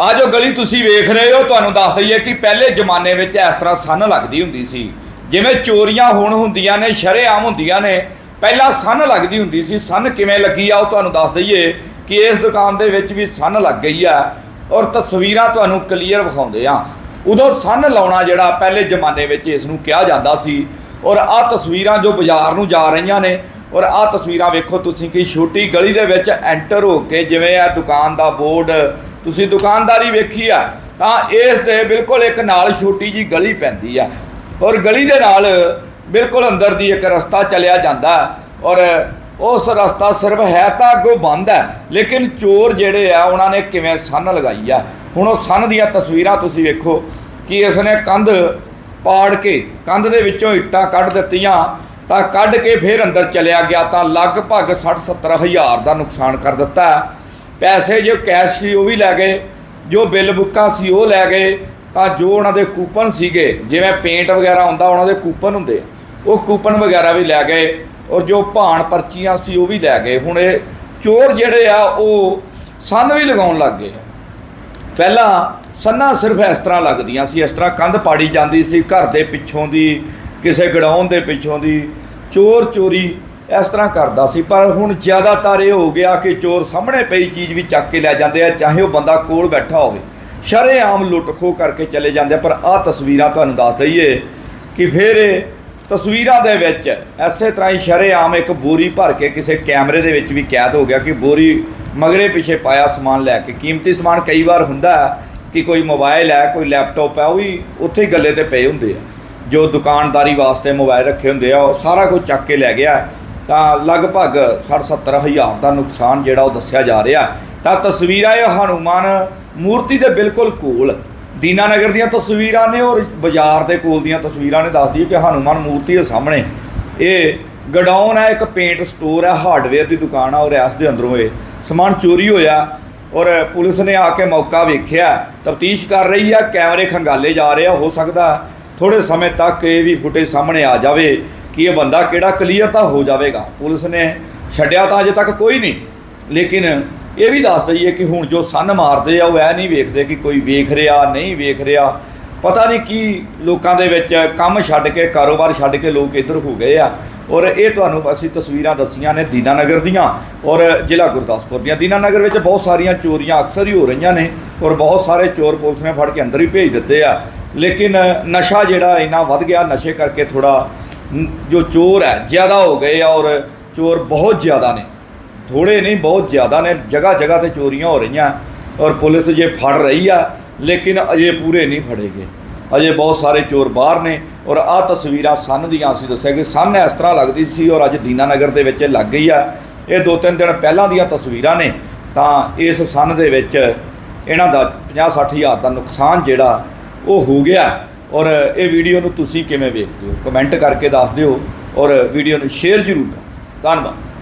ਆ ਜੋ ਗਲੀ ਤੁਸੀਂ ਵੇਖ ਰਹੇ ਹੋ, ਤੁਹਾਨੂੰ ਦੱਸ ਦਈਏ ਕਿ ਪਹਿਲੇ ਜ਼ਮਾਨੇ ਵਿੱਚ ਇਸ ਤਰ੍ਹਾਂ ਸੰਨ ਲੱਗਦੀ ਹੁੰਦੀ ਸੀ। ਜਿਵੇਂ ਚੋਰੀਆਂ ਹੁਣ ਹੁੰਦੀਆਂ ਨੇ ਸ਼ਰੇਆਮ ਹੁੰਦੀਆਂ ਨੇ, ਪਹਿਲਾਂ ਸੰਨ ਲੱਗਦੀ ਹੁੰਦੀ ਸੀ। ਸੰਨ ਕਿਵੇਂ ਲੱਗੀ ਆ, ਉਹ ਤੁਹਾਨੂੰ ਦੱਸ ਦਈਏ ਕਿ ਇਸ ਦੁਕਾਨ ਦੇ ਵਿੱਚ ਵੀ ਸੰਨ ਲੱਗ ਗਈ ਆ ਔਰ ਤਸਵੀਰਾਂ ਤੁਹਾਨੂੰ ਕਲੀਅਰ ਵਿਖਾਉਂਦੇ ਆ। ਉਦੋਂ ਸੰਨ ਲਾਉਣਾ ਜਿਹੜਾ ਪਹਿਲੇ ਜ਼ਮਾਨੇ ਵਿੱਚ ਇਸ ਨੂੰ ਕਿਹਾ ਜਾਂਦਾ ਸੀ ਔਰ ਆ ਤਸਵੀਰਾਂ ਜੋ ਬਾਜ਼ਾਰ ਨੂੰ ਜਾ ਰਹੀਆਂ ਨੇ ਔਰ ਆ ਤਸਵੀਰਾਂ ਵੇਖੋ ਤੁਸੀਂ ਕਿ ਛੋਟੀ ਗਲੀ ਦੇ ਵਿੱਚ ਐਂਟਰ ਹੋ ਕੇ ਜਿਵੇਂ ਇਹ ਦੁਕਾਨ ਦਾ ਬੋਰਡ ਤੁਸੀਂ ਦੁਕਾਨਦਾਰੀ ਵੇਖੀ ਆ, ਤਾਂ ਇਸ ਦੇ ਬਿਲਕੁਲ ਇੱਕ ਨਾਲ ਛੋਟੀ ਜੀ ਗਲੀ ਪੈਂਦੀ ਆ। ਔਰ ਗਲੀ ਦੇ ਨਾਲ ਬਿਲਕੁਲ ਅੰਦਰ ਦੀ ਇੱਕ ਰਸਤਾ ਚਲਿਆ ਜਾਂਦਾ। ਔਰ ਉਸ ਰਸਤਾ ਸਿਰਫ ਹੈ ਤਾਂ ਅੱਗੋਂ ਬੰਦ ਹੈ ਲੇਕਿਨ ਚੋਰ ਜਿਹੜੇ ਆ, ਉਹਨਾਂ ਨੇ ਕਿਵੇਂ ਸੰਨ ਲਗਾਈ ਆ? ਹੁਣ ਉਹ ਸੰਨ ਦੀਆਂ ਤਸਵੀਰਾਂ ਤੁਸੀਂ ਵੇਖੋ ਕਿ ਇਸ ਨੇ ਕੰਧ ਪਾੜ ਕੇ, ਕੰਧ ਦੇ ਵਿੱਚੋਂ ਇੱਟਾਂ ਕੱਢ ਦਿੱਤੀਆਂ, ਤਾਂ ਕੱਢ ਕੇ ਫਿਰ ਅੰਦਰ ਚਲਿਆ ਗਿਆ, ਤਾਂ ਲਗਭਗ 60 70 ਹਜ਼ਾਰ ਦਾ ਨੁਕਸਾਨ ਕਰ ਦਿੱਤਾ। ਪੈਸੇ ਜੋ ਕੈਸ਼ ਸੀ ਉਹ ਵੀ ਲੈ ਗਏ, ਜੋ ਬਿੱਲ ਬੁੱਕਾਂ ਸੀ ਉਹ ਲੈ ਗਏ, ਤਾਂ ਜੋ ਉਹਨਾਂ ਦੇ ਕੂਪਨ ਸੀਗੇ, ਜਿਵੇਂ ਪੇਂਟ ਵਗੈਰਾ ਹੁੰਦਾ ਉਹਨਾਂ ਦੇ ਕੂਪਨ ਹੁੰਦੇ ਉਹ ਕੂਪਨ ਵਗੈਰਾ ਵੀ ਲੈ ਗਏ, ਔਰ ਜੋ ਭਾਣ ਪਰਚੀਆਂ ਸੀ ਉਹ ਵੀ ਲੈ ਗਏ। ਹੁਣ ਇਹ ਚੋਰ ਜਿਹੜੇ ਆ, ਉਹ ਸੰਨ ਵੀ ਲਗਾਉਣ ਲੱਗ ਗਏ ਆ। ਪਹਿਲਾਂ ਸੰਨਾ ਸਿਰਫ ਇਸ ਤਰ੍ਹਾਂ ਲੱਗਦੀਆਂ ਸੀ, ਇਸ ਤਰ੍ਹਾਂ ਕੰਧ ਪਾੜੀ ਜਾਂਦੀ ਸੀ, ਘਰ ਦੇ ਪਿੱਛੋਂ ਦੀ, ਕਿਸੇ ਗੜਾਉਣ ਦੇ ਪਿੱਛੋਂ ਦੀ ਚੋਰ ਚੋਰੀ ਇਸ ਤਰ੍ਹਾਂ ਕਰਦਾ ਸੀ, ਪਰ ਹੁਣ ਜ਼ਿਆਦਾਤਰ ਇਹ ਹੋ ਗਿਆ ਕਿ ਚੋਰ ਸਾਹਮਣੇ ਪਈ ਚੀਜ਼ ਵੀ ਚੱਕ ਕੇ ਲੈ ਜਾਂਦੇ ਆ, ਚਾਹੇ ਉਹ ਬੰਦਾ ਕੋਲ ਬੈਠਾ ਹੋਵੇ। ਸ਼ਰੇਆਮ ਲੁੱਟ ਖੋਹ ਕਰਕੇ ਚਲੇ ਜਾਂਦੇ ਆ, ਪਰ ਆਹ ਤਸਵੀਰਾਂ ਤੁਹਾਨੂੰ ਦੱਸ ਦਈਏ ਕਿ ਫਿਰ ਇਹ ਤਸਵੀਰਾਂ ਦੇ ਵਿੱਚ ਐਸੇ ਤਰ੍ਹਾਂ ਹੀ ਸ਼ਰੇਆਮ ਇੱਕ ਬੋਰੀ ਭਰ ਕੇ ਕਿਸੇ ਕੈਮਰੇ ਦੇ ਵਿੱਚ ਵੀ ਕੈਦ ਹੋ ਗਿਆ ਕਿ ਬੋਰੀ ਮਗਰੇ ਪਿੱਛੇ ਪਾਇਆ ਸਮਾਨ ਲੈ ਕੇ। ਕੀਮਤੀ ਸਮਾਨ ਕਈ ਵਾਰ ਹੁੰਦਾ ਕਿ ਕੋਈ ਮੋਬਾਈਲ ਹੈ, ਕੋਈ ਲੈਪਟਾਪ ਹੈ, ਉਹ ਵੀ ਉੱਥੇ ਹੀ ਗੱਲੇ ਤੇ ਪਏ ਹੁੰਦੇ ਆ। ਜੋ ਦੁਕਾਨਦਾਰੀ ਵਾਸਤੇ ਮੋਬਾਈਲ ਰੱਖੇ ਹੁੰਦੇ ਆ, ਉਹ ਸਾਰਾ ਕੁਝ ਚੱਕ ਕੇ ਲੈ ਗਿਆ। ਤਾਂ ਲਗਭਗ 60-70 ਹਜ਼ਾਰ ਦਾ ਨੁਕਸਾਨ ਜਿਹੜਾ ਉਹ ਦੱਸਿਆ ਜਾ ਰਿਹਾ ਤਾਂ ਤਸਵੀਰਾਂ ਇਹ ਹਨੂਮਾਨ ਮੂਰਤੀ ਦੇ ਬਿਲਕੁਲ ਕੋਲ। ਦੀਨਾਨਗਰ ਦੀਆਂ ਤਸਵੀਰਾਂ ਨੇ ਔਰ ਬਾਜ਼ਾਰ ਦੇ ਕੋਲ ਦੀਆਂ ਤਸਵੀਰਾਂ ਨੇ ਦੱਸਦੀ ਕਿ ਹਨੂਮਾਨ ਮੂਰਤੀ ਦੇ ਸਾਹਮਣੇ ਇਹ ਗਡਾਊਨ ਹੈ, ਇੱਕ ਪੇਂਟ ਸਟੋਰ ਹੈ ਹਾਰਡਵੇਅਰ ਦੀ ਦੁਕਾਨ ਆ ਔਰ ਇਸ ਦੇ ਅੰਦਰੋਂ ਇਹ ਸਮਾਨ ਚੋਰੀ ਹੋਇਆ ਔਰ ਪੁਲਿਸ ਨੇ ਆ ਕੇ ਮੌਕਾ ਵੇਖਿਆ। ਤਫਤੀਸ਼ ਕਰ ਰਹੀ ਆ ਕੈਮਰੇ ਖੰਗਾਲੇ ਜਾ ਰਹੇ ਆ, ਹੋ ਸਕਦਾ ਥੋੜੇ ਸਮੇਂ ਤੱਕ ਇਹ ਵੀ ਫੁਟੇਜ ਸਾਹਮਣੇ ਆ ਜਾਵੇ। ਕਿ ਇਹ ਬੰਦਾ ਕਿਹੜਾ ਕਲੀਅਰ ਤਾਂ ਹੋ ਜਾਵੇਗਾ? ਪੁਲਿਸ ਨੇ ਛੱਡਿਆ ਤਾਂ ਅਜੇ ਤੱਕ ਕੋਈ ਨਹੀਂ। ਲੇਕਿਨ ਇਹ ਵੀ ਦੱਸ ਦਈਏ ਕਿ ਹੁਣ ਜੋ ਸੰਨ ਮਾਰਦੇ ਆ, ਉਹ ਐ ਨਹੀਂ ਵੇਖਦੇ ਕਿ ਕੋਈ ਵੇਖ ਰਿਹਾ, ਨਹੀਂ ਵੇਖ ਰਿਹਾ। ਪਤਾ ਨਹੀਂ ਕੀ ਲੋਕਾਂ ਦੇ ਵਿੱਚ ਕੰਮ ਛੱਡ ਕੇ, ਕਾਰੋਬਾਰ ਛੱਡ ਕੇ ਲੋਕ ਇੱਧਰ ਹੋ ਗਏ ਆ। ਔਰ ਇਹ ਤੁਹਾਨੂੰ ਅਸੀਂ ਤਸਵੀਰਾਂ ਦੱਸੀਆਂ ਨੇ ਦੀਨਾਨਗਰ ਦੀਆਂ। ਔਰ ਜ਼ਿਲ੍ਹਾ ਗੁਰਦਾਸਪੁਰ ਦੀਆਂ। ਦੀਨਾਨਗਰ ਵਿੱਚ ਬਹੁਤ ਸਾਰੀਆਂ ਚੋਰੀਆਂ ਅਕਸਰ ਹੀ ਹੋ ਰਹੀਆਂ ਨੇ ਔਰ ਬਹੁਤ ਸਾਰੇ ਚੋਰ ਪੁਲਿਸ ਨੇ ਫੜ ਕੇ ਅੰਦਰ ਹੀ ਭੇਜ ਦਿੱਤੇ ਆ। ਲੇਕਿਨ ਨਸ਼ਾ ਜਿਹੜਾ ਇੰਨਾ ਵੱਧ ਗਿਆ, ਨਸ਼ੇ ਕਰਕੇ ਥੋੜਾ ਜੋ ਚੋਰ ਹੈ, ਜ਼ਿਆਦਾ ਹੋ ਗਏ ਆ ਔਰ ਚੋਰ ਬਹੁਤ ਜ਼ਿਆਦਾ ਨੇ। ਥੋੜੇ ਨਹੀਂ, ਬਹੁਤ ਜ਼ਿਆਦਾ ਨੇ ਜਗ੍ਹਾ ਜਗ੍ਹਾ ਤੇ ਚੋਰੀਆਂ ਹੋ ਰਹੀਆਂ ਔਰ ਪੁਲਿਸ ਜੇ ਫੜ ਰਹੀ ਆ, ਲੇਕਿਨ ਅਜੇ ਪੂਰੇ ਨਹੀਂ ਫੜੇ ਗਏ। ਅਜੇ ਬਹੁਤ ਸਾਰੇ ਚੋਰ ਬਾਹਰ ਨੇ ਔਰ ਆਹ ਤਸਵੀਰਾਂ ਸੰਨ ਦੀਆਂ ਅਸੀਂ ਦੱਸਿਆ ਕਿ ਸੰਨ ਇਸ ਤਰ੍ਹਾਂ ਲੱਗਦੀ ਸੀ ਔਰ ਅੱਜ ਦੀਨਾਨਗਰ ਦੇ ਵਿੱਚ ਇਹ ਲੱਗ ਗਈ ਆ। ਇਹ ਦੋ ਤਿੰਨ ਦਿਨ ਪਹਿਲਾਂ ਦੀਆਂ ਤਸਵੀਰਾਂ ਨੇ, ਤਾਂ ਇਸ ਸੰਨ ਦੇ ਵਿੱਚ ਇਹਨਾਂ ਦਾ 50 60 ਹਜ਼ਾਰ ਦਾ ਨੁਕਸਾਨ ਜਿਹੜਾ ਉਹ ਹੋ ਗਿਆ। ਔਰ ਇਹ ਵੀਡੀਓ ਨੂੰ ਤੁਸੀਂ ਕਿਵੇਂ ਵੇਖਦੇ ਹੋ? ਕਮੈਂਟ ਕਰਕੇ ਦੱਸ ਦਿਓ ਔਰ ਵੀਡੀਓ ਨੂੰ ਸ਼ੇਅਰ ਜ਼ਰੂਰ ਕਰੋ। ਧੰਨਵਾਦ।